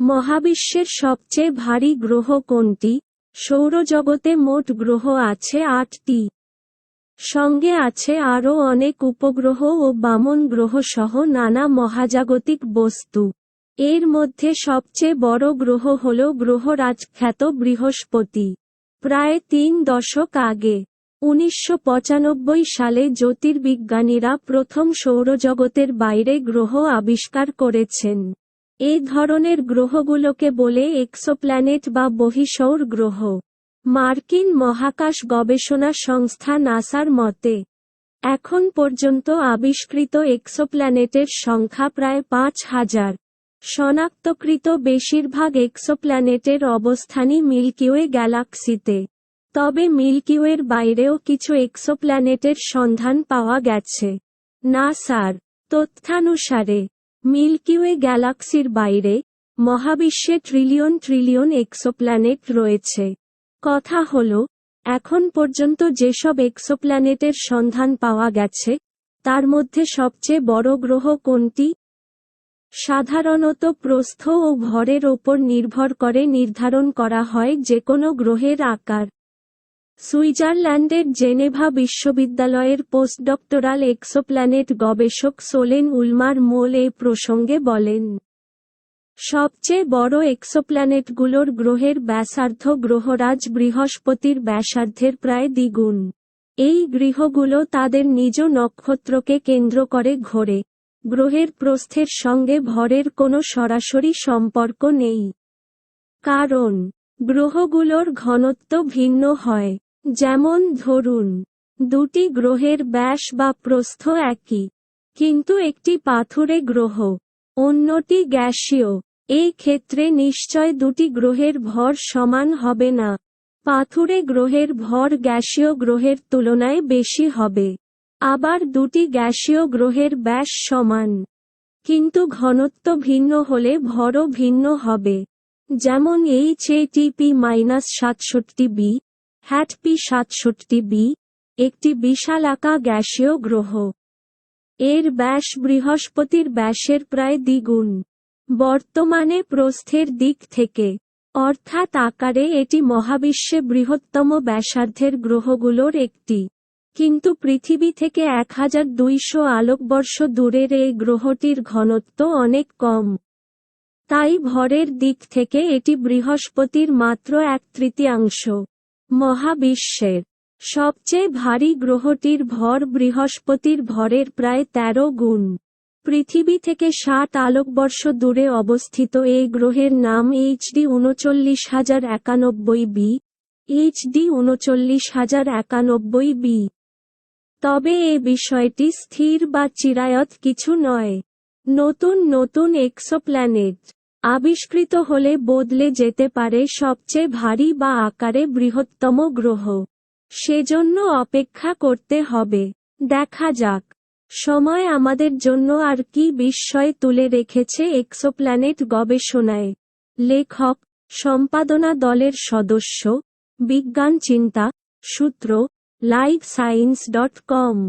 মহাবিশ্বের সবচেয়ে ভারী গ্রহ কোনটি? সৌরজগতে মোট গ্রহ আছে আটটি। সঙ্গে আছে আরও অনেক উপগ্রহ ও বামন গ্রহ সহ নানা মহাজাগতিক বস্তু। এর মধ্যে সবচেয়ে বড় গ্রহ হল গ্রহরাজ খ্যাত বৃহস্পতি। প্রায় তিন দশক আগে, উনিশশো পঁচানব্বই সালে জ্যোতির্বিজ্ঞানীরা প্রথম সৌরজগতের বাইরে গ্রহ আবিষ্কার করেছেন। এই ধরনের গ্রহগুলোকে বলে এক্সোপ্ল্যানেট বা বহিঃসৌর গ্রহ। মার্কিন মহাকাশ গবেষণা সংস্থা নাসার মতে, এখন পর্যন্ত আবিষ্কৃত এক্সোপ্ল্যানেটের সংখ্যা প্রায় পাঁচ হাজার। শনাক্তকৃত বেশিরভাগ এক্সোপ্ল্যানেটের অবস্থানই মিল্কিওয়ে গ্যালাক্সিতে। তবে মিল্কিওয়ের বাইরেও কিছু এক্সোপ্ল্যানেটের সন্ধান পাওয়া গেছে। নাসার তথ্যানুসারে মিল্কিওয়ে গ্যালাক্সির বাইরে, মহাবিশ্বে ট্রিলিয়ন ট্রিলিয়ন এক্সোপ্ল্যানেট রয়েছে। কথা হল, এখন পর্যন্ত যেসব এক্সোপ্ল্যানেটের সন্ধান পাওয়া গেছে, তার মধ্যে সবচেয়ে বড় গ্রহ কোনটি? সাধারণত প্রস্থ ও ভরের ওপর নির্ভর করে নির্ধারণ করা হয় যে কোনো গ্রহের আকার। সুইজারল্যান্ডের জেনেভা বিশ্ববিদ্যালয়ের পোস্টডক্টরাল এক্সোপ্ল্যানেট গবেষক সোলেন উলমার মোল এ প্রসঙ্গে বলেন, সবচেয়ে বড় এক্সোপ্ল্যানেটগুলোর গ্রহের ব্যাসার্ধ গ্রহরাজ বৃহস্পতির ব্যাসার্ধের প্রায় দ্বিগুণ। এই গৃহগুলো তাদের নিজ নক্ষত্রকে কেন্দ্র করে ঘোরে। গ্রহের প্রস্থের সঙ্গে ভরের কোনো সরাসরি সম্পর্ক নেই। কারণ, গ্রহগুলোর ঘনত্ব ভিন্ন হয়। যেমন ধরুন, দুটি গ্রহের ব্যাস বা প্রস্থ একই, কিন্তু একটি পাথুরে গ্রহ, অন্যটি গ্যাসীয়, এই ক্ষেত্রে নিশ্চয় দুটি গ্রহের ভর সমান হবে না। পাথুরে গ্রহের ভর গ্যাসীয় গ্রহের তুলনায় বেশি হবে। আবার দুটি গ্যাসীয় গ্রহের ব্যাস সমান। কিন্তু ঘনত্ব ভিন্ন হলে ভরও ভিন্ন হবে। যেমন এইচ এটিপি মাইনাস সাতষট্টি বি হ্যাট পি সাতষট্টি বি, একটি বিশালাকা গ্যাসীয় গ্রহ। এর ব্যাস বৃহস্পতির ব্যাসের প্রায় দ্বিগুণ। বর্তমানে প্রস্থের দিক থেকে, অর্থাৎ আকারে এটি মহাবিশ্বে বৃহত্তম ব্যাসার্ধের গ্রহগুলোর একটি। কিন্তু পৃথিবী থেকে এক হাজার দুইশো আলোকবর্ষ দূরের এই গ্রহটির ঘনত্ব অনেক কম। তাই ভরের দিক থেকে এটি বৃহস্পতির মাত্র এক তৃতীয়াংশ। মহাবিশ্বের সবচেয়ে ভারী গ্রহটির ভর বৃহস্পতির ভরের প্রায় ১৩ গুণ। পৃথিবী থেকে ষাট আলোকবর্ষ দূরে অবস্থিত এই গ্রহের নাম এইচডি উনচল্লিশ হাজার একানব্বই বি। এইচডি উনচল্লিশ হাজার একানব্বই বি। তবে এ বিষয়টি স্থির বা চিরায়ত কিছু নয়। নতুন নতুন এক্সোপ্ল্যানেট। আবিষ্কৃত হলে বদলে যেতে পারে সবচেয়ে ভারী বা আকারে বৃহত্তম গ্রহ। সেজন্য অপেক্ষা করতে হবে। দেখা যাক। সময় আমাদের জন্য আর কি বিস্ময় তুলে রেখেছে এক্সোপ্ল্যানেট গবেষণায়। লেখক, সম্পাদনা দলের সদস্য, বিজ্ঞান চিন্তা, সূত্র লাইভ সায়েন্স ডট কম